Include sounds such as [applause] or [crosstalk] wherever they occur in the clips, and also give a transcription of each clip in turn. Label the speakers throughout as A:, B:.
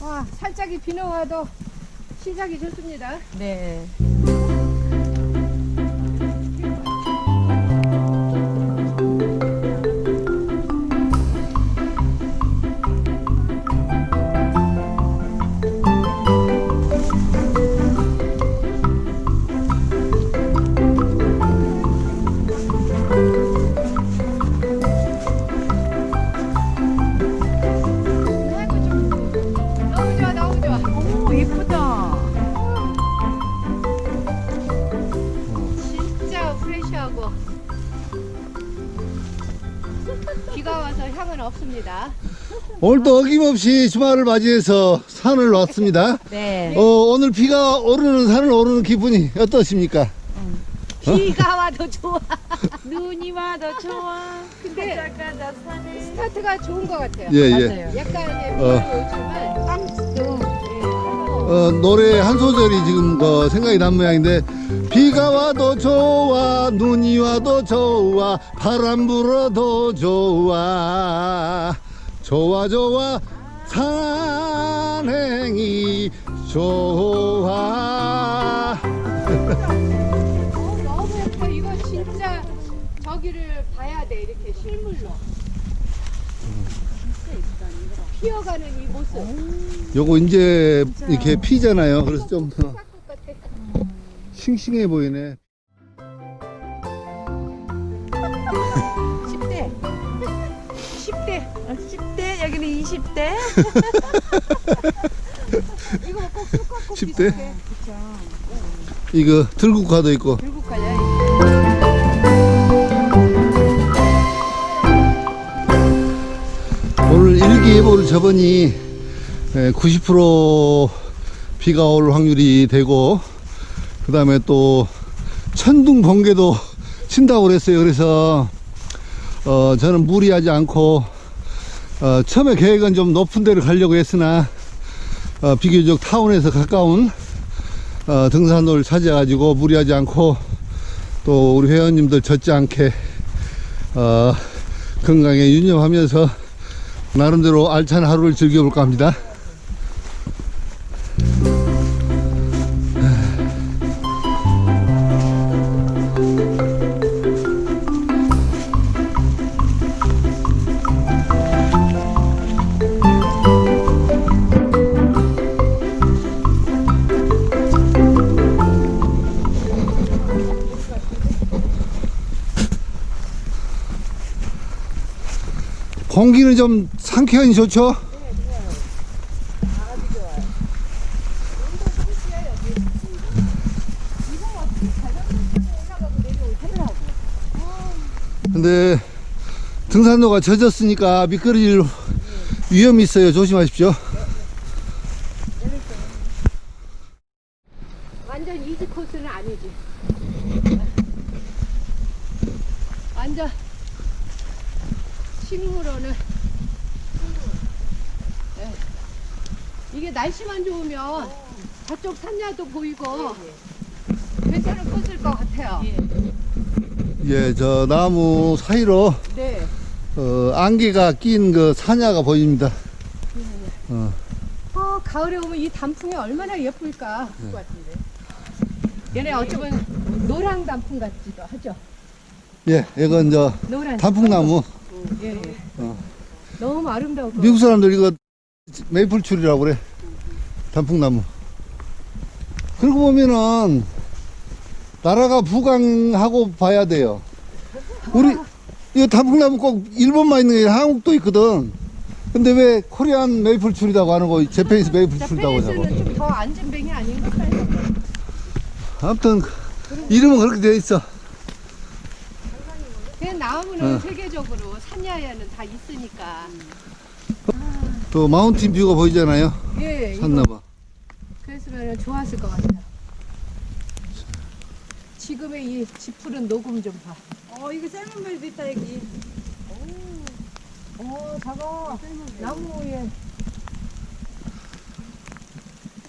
A: 와, 살짝이 비는 와도 시작이 좋습니다.
B: 네.
A: 향은 없습니다.
C: 오늘도 어김없이 주말을 맞이해서 산을 왔습니다. [laughs]
B: 네.
C: 어, 오늘 비가 오르는 산을 오르는 기분이 어떠십니까?
A: 비가 와도 좋아. [laughs]
B: 눈이 와도 좋아.
A: 근데
B: 가자 산에.
A: 스타트가 좋은 것 같아요.
C: 예, 예.
B: 맞아요.
A: 약간의
C: 어.
A: 비가 오지만 땀도 예,
C: 어, 노래 한 소절이 지금 어, 생각이 난 모양인데 비가 와도 좋아 눈이 와도 좋아 바람 불어도 좋아 좋아 좋아 산행이 좋아
A: 어, 너무 예뻐. 이거 진짜 저기를 봐야 돼. 이렇게 실물로. 피어가는 이 모습.
C: 요거 이제 이렇게 피잖아요 그래서 좀
A: 같아.
C: 싱싱해 보이네
A: 10대. 10대.
B: 10대, 여기는 20대. [laughs]
A: 이거 꼭 쑥갓국
C: 10대?
A: 비슷해.
C: 이거 들국화도 있고
A: 들고 가야
C: 오늘 일기예보를 저번이 90% 비가 올 확률이 되고 그 다음에 또 천둥 번개도 친다고 그랬어요 그래서 어, 저는 무리하지 않고 어, 처음에 계획은 좀 높은 데를 가려고 했으나 어, 비교적 타운에서 가까운 어, 등산로를 찾아 가지고 무리하지 않고 또 우리 회원님들 젖지 않게 어, 건강에 유념하면서 나름대로 알찬 하루를 즐겨볼까 합니다. 공기는 좀 상쾌하니 좋죠? 근데 등산로가 젖었으니까 미끄러질 위험이 있어요. 조심하십시오.
A: 완전 이지 코스는 아니지. 완전 식물로는 네. 이게 날씨만 좋으면 저쪽 산야도 보이고 괜찮은 코스일 것 같아요.
C: 예, 저 나무 사이로
A: 네.
C: 어, 안개가 낀 그 산야가 보입니다. 어,
A: 어, 가을에 오면 이 단풍이 얼마나 예쁠까. 것 같은데. 얘네 어쩌면 노랑 단풍 같기도 하죠.
C: 예, 이건 저
A: 노란
C: 단풍나무.
A: 예, 예.
C: 어.
A: 너무 아름다워.
C: 미국 사람들 이거 메이플출이라고 그래. 단풍나무. 그러고 보면은 나라가 부강하고 봐야 돼요. 우리 이거 단풍나무 꼭 일본만 있는 게 아니라 한국도 있거든. 근데 왜 코리안 메이플출이라고 하는 거 재패니스 메이플출이라고 하고
A: 자페니스는 좀 더 안전뱅이 아닌가.
C: 아무튼 이름은 그렇게 되어 있어.
A: 그 나무는
C: 어.
A: 세계적으로 산야에는 다 있으니까.
C: 또 마운틴 뷰가 보이잖아요.
A: 예, 이거
C: 산나봐.
A: 그랬으면 좋았을 것 같아요. 지금의 이 지푸른 녹음 좀 봐.
B: 어, 이거 셀몬벨도 있다, 여기.
A: 오, 저거 나무에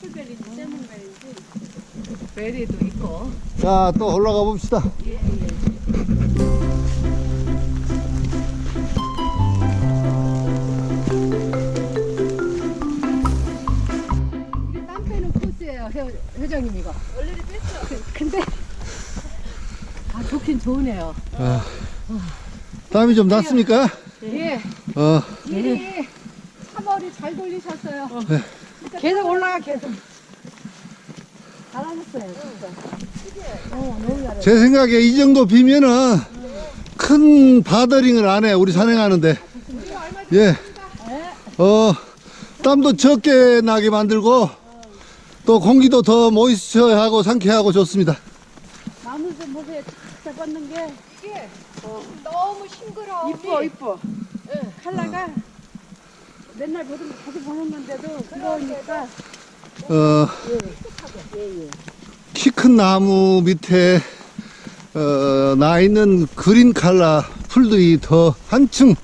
B: 셀몬벨이 셀몬벨이지.
A: 베리도 있고.
C: 자, 또 올라가 봅시다.
A: 예, 예. 좋으네요.
C: 아, 땀이 좀 났습니까?
A: 예.
C: 어,
A: 일이 3월이 잘 돌리셨어요.
B: 계속 올라가 계속.
A: 잘하셨어요. 진짜. 어 너무 잘해.
C: 제 생각에 이 정도 비면은 큰 바더링을 안 해, 우리 산행하는데. 예. 어, 땀도 적게 나게 만들고, 또 공기도 더 모이스처하고 상쾌하고 좋습니다.
B: 게
A: 이게 너무 싱그러워.
B: 이뻐 이뻐. 칼라가 맨날 보던 자주 보는 건데도 그러니까
C: 어, 키큰 나무 밑에 어, 나 있는 그린 칼라 풀들이 더 한층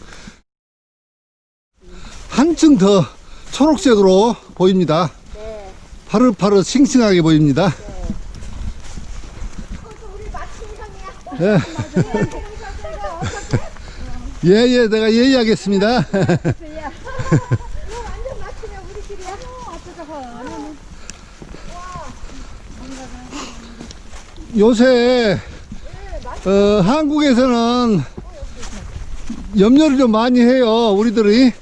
C: 한층 더 초록색으로 보입니다. 파릇파릇 싱싱하게 보입니다. 예. 예, 예, 내가 예의하겠습니다.
A: 완전 [laughs] 맞추냐 우리끼리야.
C: 요새 어, 한국에서는 염려를 좀 많이 해요 우리들이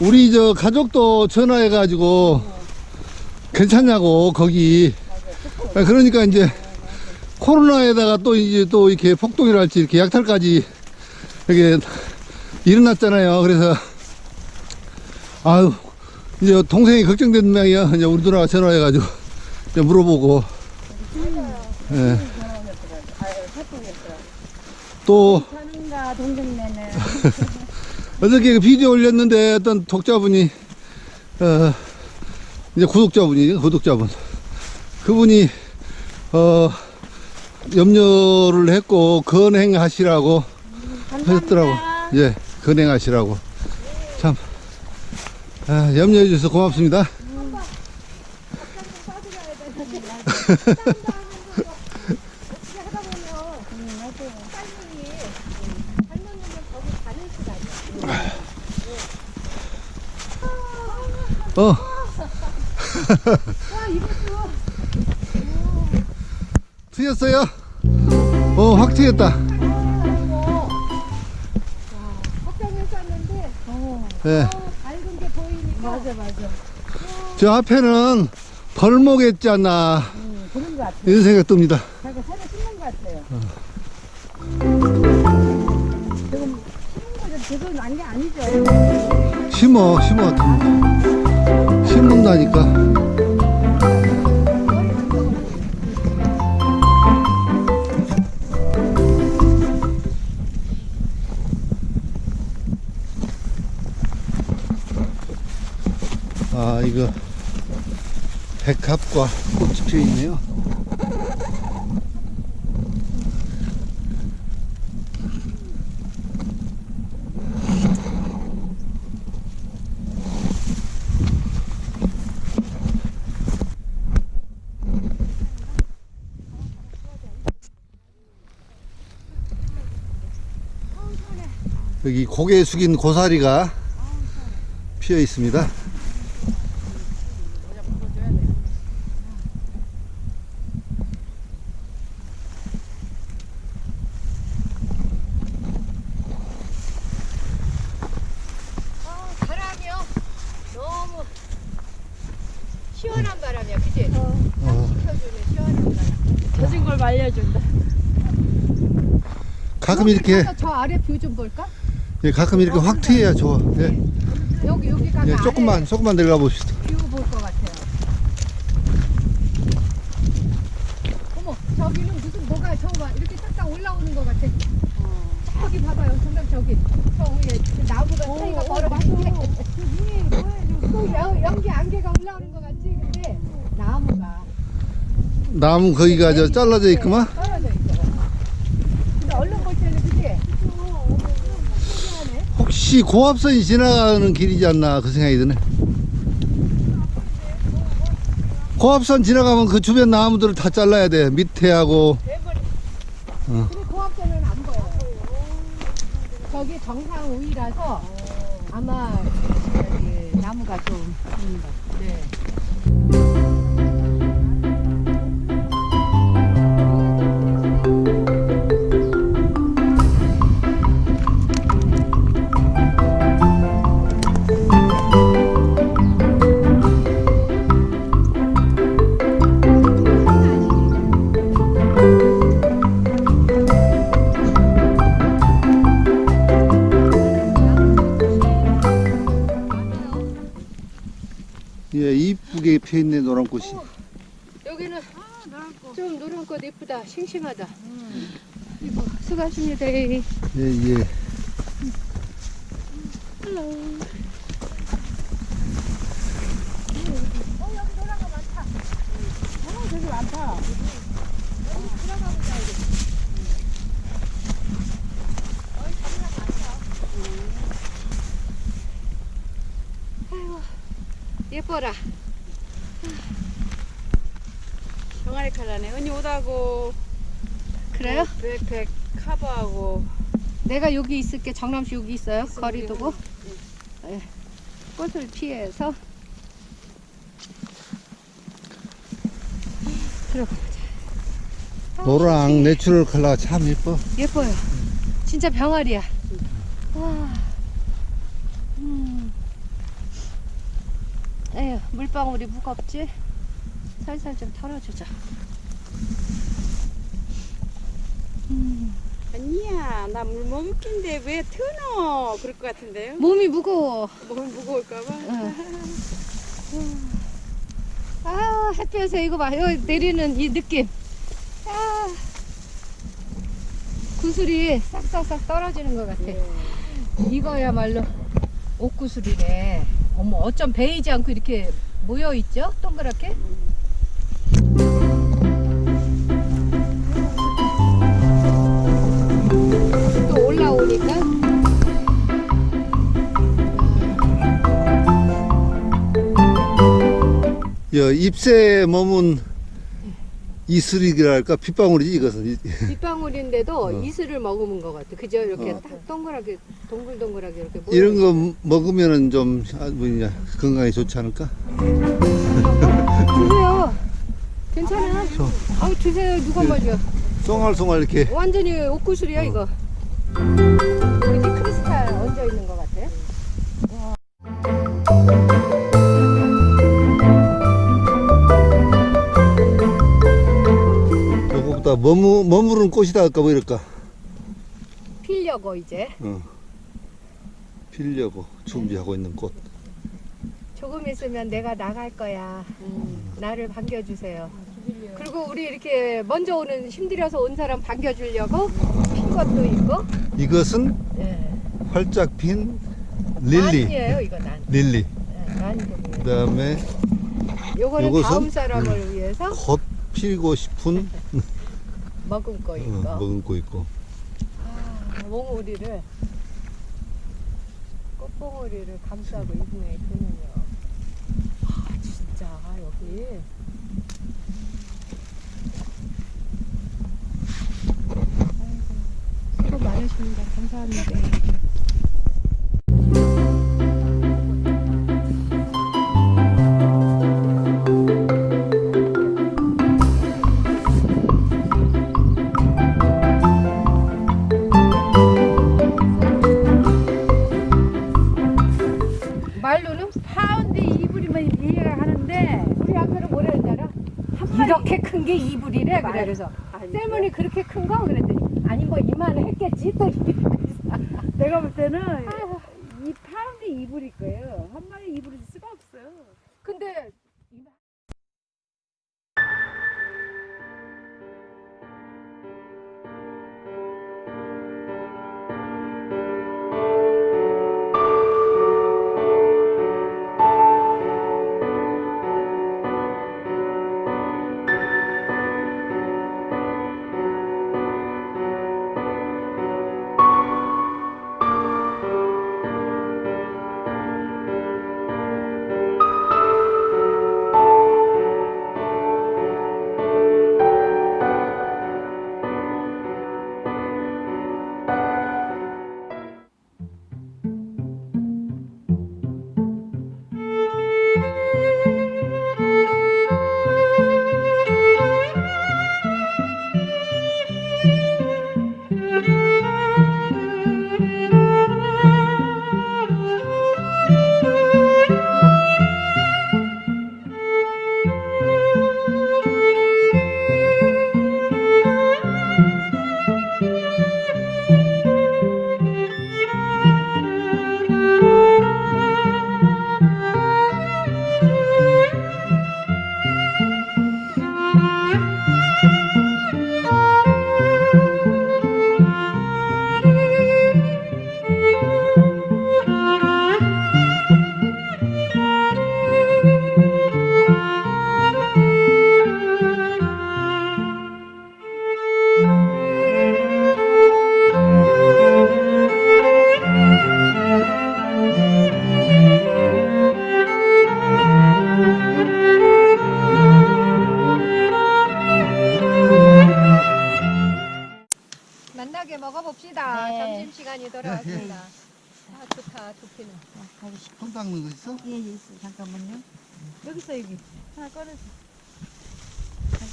C: 우리 저 가족도 전화해 가지고 괜찮냐고 거기 아, 그러니까 이제 코로나에다가 또 이제 또 이렇게 폭동이랄지 이렇게 약탈까지 이렇게 일어났잖아요. 그래서 아유 이제 동생이 걱정된 모양이야. 이제 우리 누나가 전화해 가지고 이제 물어보고. 예. 또
B: 사는가 동생네는 [laughs]
C: 어저께 그 비디오 올렸는데 어떤 독자분이 어 이제 구독자분이 구독자분. 그분이 어 염려를 했고 건행하시라고 하셨더라고. 예 건행하시라고. 참 아, 염려해 주셔서 고맙습니다. [laughs] 어. [laughs] 트였어요 앞에는 벌목했지 않나
B: 그런 것 같아요.
C: 이런 생각 듭니다
B: 자기가 새로 심는 것 같아요. 지금 심은 거죠. 지금 난게 아니죠.
C: 심어 심어 심는다니까 아 이거 백합과 꽃이 피어 있네요 여기 고개 숙인 고사리가 피어 있습니다.
A: 어, 바람이요. 너무 시원한 바람이야, 그지?
C: 어,
A: 식혀주는 시원한 바람.
B: 젖은 걸 말려준다.
C: 가끔 이렇게
A: 저 아래 뷰 좀 볼까?
C: 예, 가끔 이렇게 확 트여야 좋아. 예,
A: 여기 여기 가서
C: 예, 조금만 조금만 내려가 봅시다.
A: 뷰볼 것 같아요. 어머, 저기는 무슨 뭐가 저거 봐 이렇게 딱딱 올라오는 것 같아. 저기 봐봐요, 정답 저기 저 위에 그 나무가 사이가 벌어지는데 또 연- 연기 안개가 올라오는 것 같지? 근데 나무가
C: 나무 거기가 저 잘라져 있구만.
A: 떨어져 있어. 근데 얼른 보시면 그지?
C: 혹시 고압선이 지나가는 길이지 않나 그 생각이 드네. 고압선 지나가면 그 주변 나무들을 다 잘라야 돼. 밑에 하고
A: 근데 고압선은 안 보여요. 저기 정상 우위라서 아마 저기 나무가 좀. 네.
C: 노란 꽃이.
A: 여기는
B: 아.
A: 좀 노란 꽃 이쁘다. 싱싱하다. 이거 수고하십니다. 예,
C: 예, 예.
B: 어, 되게 많다.
A: 예뻐라.
B: 병아리 칼라네. 언니 오다고.
A: 그래요?
B: 백팩 커버하고.
A: 내가 여기 있을게. 정남씨 여기 있어요.
B: 있어,
A: 거리. 두고. 예. 꽃을 피해서 들어가보자.
C: 노랑 내추럴 컬러가 참 예뻐.
A: 예뻐요. 진짜 병아리야. 와. 음. 에휴, 물방울이 무겁지? 살살 좀 털어주자. 음.
B: 언니야, 나 물 먹을 낀데 왜 트너? 그럴 것 같은데요?
A: 몸이 무거워.
B: 몸 무거울까봐.
A: 응. 아, 햇볕에 이거 봐. 여기 내리는 이 느낌. 아. 구슬이 싹싹싹 떨어지는 것 같아. 이거야말로 옥구슬이네. 어머, 어쩜 베이지 않고 이렇게 모여 있죠? 동그랗게?
C: 잎새에 머문 이슬이랄까? 빗방울이지, 이것은. 이-
A: 빗방울인데도
C: 어.
A: 이슬을 머금은 것 같아. 그죠? 이렇게
C: 어.
A: 딱 동그랗게, 동글동글하게 이렇게.
C: 이런 거 먹으면은 좀, 아, 뭐냐, 건강에 좋지 않을까?
A: 드세요. 괜찮아.
C: 저.
A: 아우 드세요. 누가
C: 예.
A: 맞아?
C: 쫑알쫑알 이렇게.
A: 완전히 옥구슬이야
C: 어.
A: 이거. 여기 크리스탈 얹어 있는 것 같아.
C: 머무, 머무른 꽃이다 할까, 뭐 이럴까?
A: 피려고 이제
C: 어. 피려고 준비하고 있는 꽃.
A: 조금 있으면 내가 나갈 거야.
B: 음.
A: 나를 반겨주세요. 그리고 우리 이렇게 먼저 오는 힘들여서 온 사람 반겨주려고 핀 것도 있고.
C: 이것은
A: 예.
C: 활짝 핀 릴리.
A: 난이에요 이거 난.
C: 릴리.
A: 예, 난이고.
C: 그 다음에
A: 요거는
C: 요것은?
A: 다음 사람을 위해서
C: 곧 피고 싶은 [laughs]
A: 머금고
C: 어,
A: 있고.
C: 머금고 있고.
A: 아, 몽우리를 꽃봉오리를 감싸고 있네 드는요. 아 진짜 여기 아이고, 수고 많으십니다. 감사합니다. 그래 그래서 셀문이 그렇게 큰 거? 그랬더니 아니 뭐 이만했겠지 또
B: 내가 볼 때는
A: 아이고,
B: 이 파운드 이불일 거예요. 한 마리 이불일 수가 없어요.
A: 근데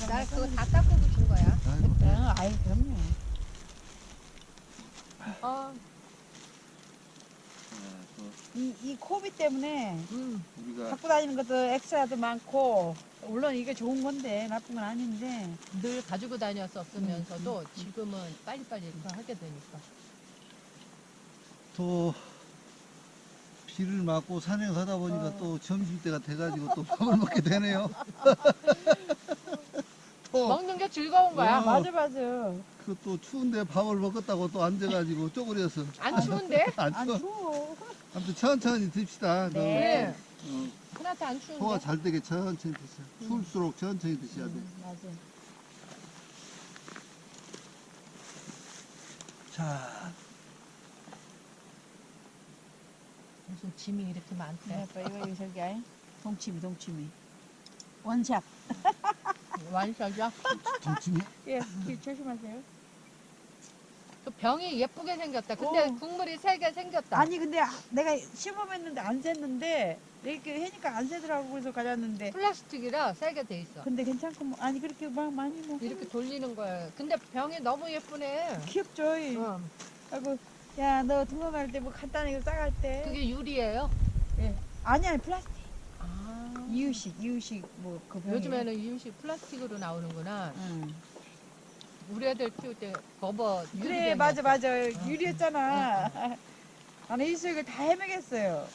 B: 나.
D: 그거 다 닦고 준 거야.
C: 아이고.
B: 아, 아이, 그럼요.
D: 어,
C: 아, 그
B: 이, 이 코비 때문에
D: 음.
C: 우리가
B: 갖고 다니는 것도 엑스라도 많고, 물론 이게 좋은 건데, 나쁜 건 아닌데.
D: 늘 가지고 다녔었으면서도 지금은 빨리빨리 이렇게 하게 되니까.
C: 또 비를 맞고 산에 가다 보니까
B: 어.
C: 또 점심때가 돼가지고 또 [laughs] 밥을 먹게 되네요. [laughs] 또
D: 먹는 게 즐거운 거야.
C: 어.
B: 맞아, 맞아.
C: 그 또 추운데 밥을 먹었다고 또 앉아가지고 쪼그려서
D: 안 추운데?
C: 안 [laughs]
B: 안
C: 추워.
B: 추워.
C: 아무튼 천천히 듭시다. 그,
D: 네.
C: 어,
D: 하나도 안
C: 소화
D: 추운데.
C: 잘 되게 천천히 드세요. 추울수록 천천히 드셔야 돼.
B: 음, 맞아.
C: 자,
D: 무슨 짐이 이렇게 많대.
B: 네, 아빠, 이거, 저기, 아이. 동치미, 동치미. 원샷.
D: 완샷이야.
C: 동치미.
B: 예, 길 조심하세요.
D: 그 병이 예쁘게 생겼다. 근데
B: 어.
D: 국물이 세게 생겼다.
B: 아니 근데 아- 내가 시험했는데 안 샜는데 이렇게 해니까 안 새더라고 그래서 가졌는데
D: 플라스틱이라 세게 돼 있어.
B: 근데 괜찮고 뭐 아니 그렇게 막 많이 뭐
D: 이렇게 돌리는 거야. 근데 병이 너무 예쁘네.
B: 귀엽죠 이.
D: 어.
B: 아이고 야너 등록할 때 뭐 간단하게 싸갈 때
D: 그게 유리예요.
B: 아니 아니 플라스틱
D: 아.
B: 이유식 이유식 뭐그
D: 요즘에는 이음식 플라스틱으로 나오는구나.
B: 응.
D: 우리 애들 키울 때 거버 유리
B: 그래 맞아 맞아. 유리였잖아. 나는 [laughs] 이유식을 다 헤매겠어요.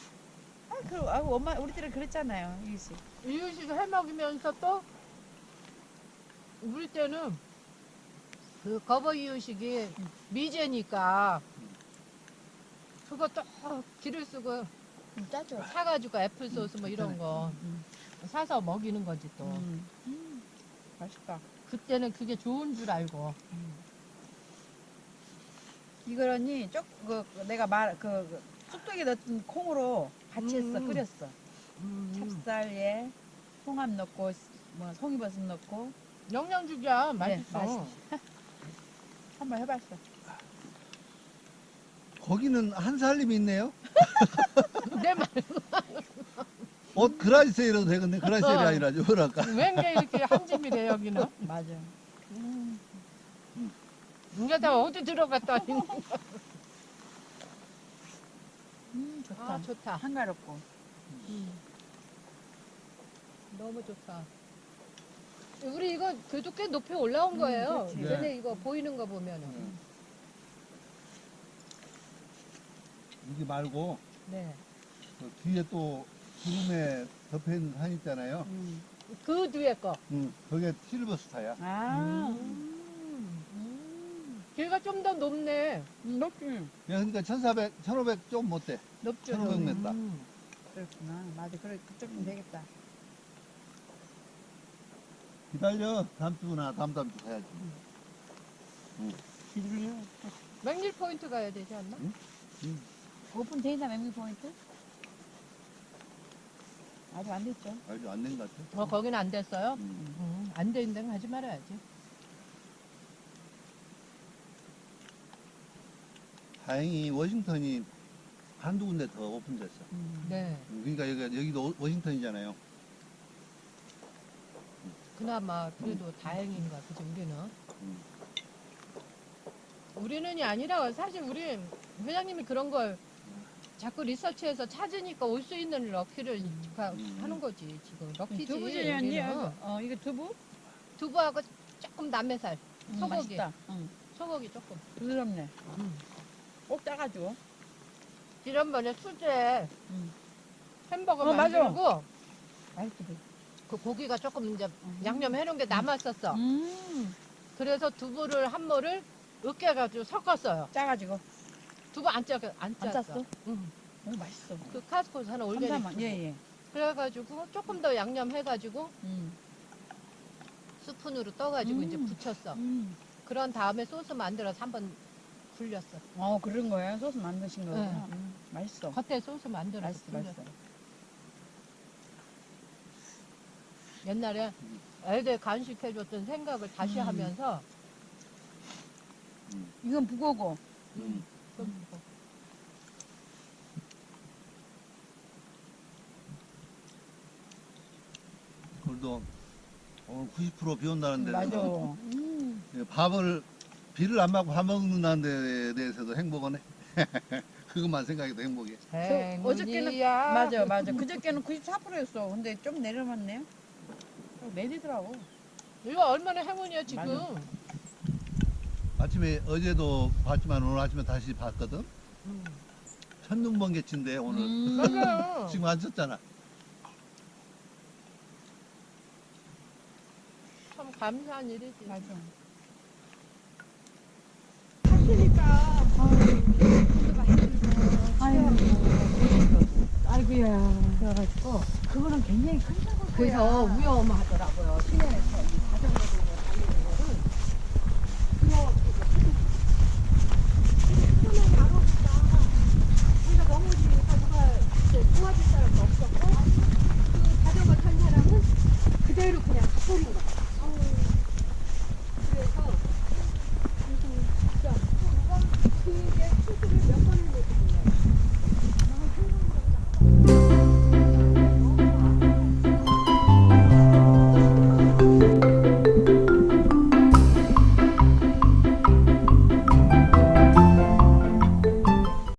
B: 아, 그, 아 엄마 우리 때는 그랬잖아요 이유식.
D: 이유식 해 먹이면서 또 우리 때는 그 거버 이유식이 미제니까 그거 또 기를 쓰고
B: 좀 짜죠
D: 사가지고 애플 소스 뭐 이런 거
B: 음.
D: 사서 먹이는 거지 또.
B: 음. 음. 맛있다
D: 그때는 그게 좋은 줄 알고.
B: 이거니 쪽 그, 그 내가 말그 쑥떡에 넣은 콩으로 같이 했어
D: 음.
B: 끓였어 찹쌀에 홍합 넣고 뭐 송이버섯 넣고
D: 영양주자
B: 네,
D: 맛있어.
B: 맛있어. 한번 해봤어.
C: 거기는 한 살림이 있네요. [laughs]
D: 내 말.
C: 옷 그라지세이라도 되겠네. 그라지세이
D: 어.
C: 아니라 뭐랄까.
D: 왠게 이렇게 한 집이래 여기는.
B: 맞아.
D: 이게 다 어디 들어갔다 있는
B: 음 좋다.
D: 아 좋다.
B: 한가롭고.
D: 너무 좋다. 우리 이거 그래도 꽤 높이 올라온
B: 음,
D: 거예요.
B: 그렇지.
D: 전에
C: 네.
D: 이거 보이는 거 보면은.
C: 여기 말고
D: 네.
C: 그 뒤에 또 구름에 덮여 있는 산 있잖아요.
B: 음.
D: 그 뒤에 거.
C: 응, 그게 실버스타야.
B: 아.
D: 음. 걔가 좀 더 높네.
B: 음, 높지.
C: 야, 그러니까 1400, 1500 좀 못 돼.
B: 높죠.
C: 1500 냈다.
D: 음.
B: 그렇구나. 맞아. 그래 그쪽은 되겠다.
C: 기다려. 다음 주나 다음 다음 주 가야지.
B: 기다려.
D: 맥릴 포인트 가야 되지 않나?
B: 오픈 돼 있나 맹미 포인트? 아직 안 됐죠.
C: 아직 안 된 것 같아.
D: 어, 거기는 안 됐어요?
C: 음.
D: 음, 안 되는 데는 가지 말아야지.
C: 다행히 워싱턴이 한두 군데 더 오픈됐어.
D: 네.
C: 음, 그러니까 여기, 여기도 워싱턴이잖아요.
D: 그나마 그래도 다행인 것 같아, 우리는.
C: 음.
D: 우리는이 아니라 사실 우리 회장님이 그런 걸 자꾸 리서치해서 찾으니까 올 수 있는 럭키를 가-
C: 음.
D: 하는 거지, 지금. 럭키지.
B: 두부전이 언니.
D: 우리는.
B: 어 이거 두부?
D: 두부하고 조금 남매살,
B: 음,
D: 소고기.
B: 맛있다. 응.
D: 소고기 조금.
B: 부드럽네. 꼭 짜가지고.
D: 지난번에 수제
B: 음.
D: 햄버거
B: 어, 맞아.
D: 만들고
B: 맛있어.
D: 그 고기가 조금 이제 양념 해 놓은 게 남았었어.
B: 음.
D: 그래서 두부를 한 모를 으깨가지고 섞었어요.
B: 짜가지고.
D: 두부 안 짜,
B: 안안
D: 짰어.
B: 짰어?
D: 응.
B: 오 맛있어.
D: 그 카스코 사는 올게닉.
B: 감사만.
D: 두부.
B: 예 예.
D: 그래가지고 조금 더 양념 해가지고
B: 음.
D: 스푼으로 떠가지고
B: 음.
D: 이제 붙였어.
B: 음.
D: 그런 다음에 소스 만들어서 한번 굴렸어.
B: 어 그런 거예요? 소스 만드신 거구나.
D: 네.
B: 음, 맛있어.
D: 겉에 소스 만들어서
B: 맛있어
D: 굴렸어.
B: 맛있어.
D: 옛날에 애들 간식해줬던 생각을 다시
B: 음.
D: 하면서
B: 이건 북어고.
C: 음. 오늘도 오늘 90%비 온다는데
B: 맞아.
A: 음.
C: 밥을 비를 안 맞고 밥 먹는다는 데 대해서도 행복하네. [laughs] 그것만 생각해도 행복해.
A: 어저께는
B: 맞아 맞아. [laughs] 그저께는 94%였어. 근데 좀 내려봤네요. 매리더라고.
A: 이거 얼마나 행운이야 지금.
B: 맞아.
C: 아침에 어제도 봤지만 오늘 아침에 다시 봤거든.
A: 음.
C: 천둥번개친데 오늘
A: 음. [laughs] 맞아요.
C: 지금 안 썼잖아.
A: 참 감사한 일이지.
B: 맞아.
A: 하시니까
B: 아유.
A: 아이고야.
B: 그래가지고 그거는 굉장히 큰 사고.
A: 그래서 위험하더라고요. 시내에서 이 자전거를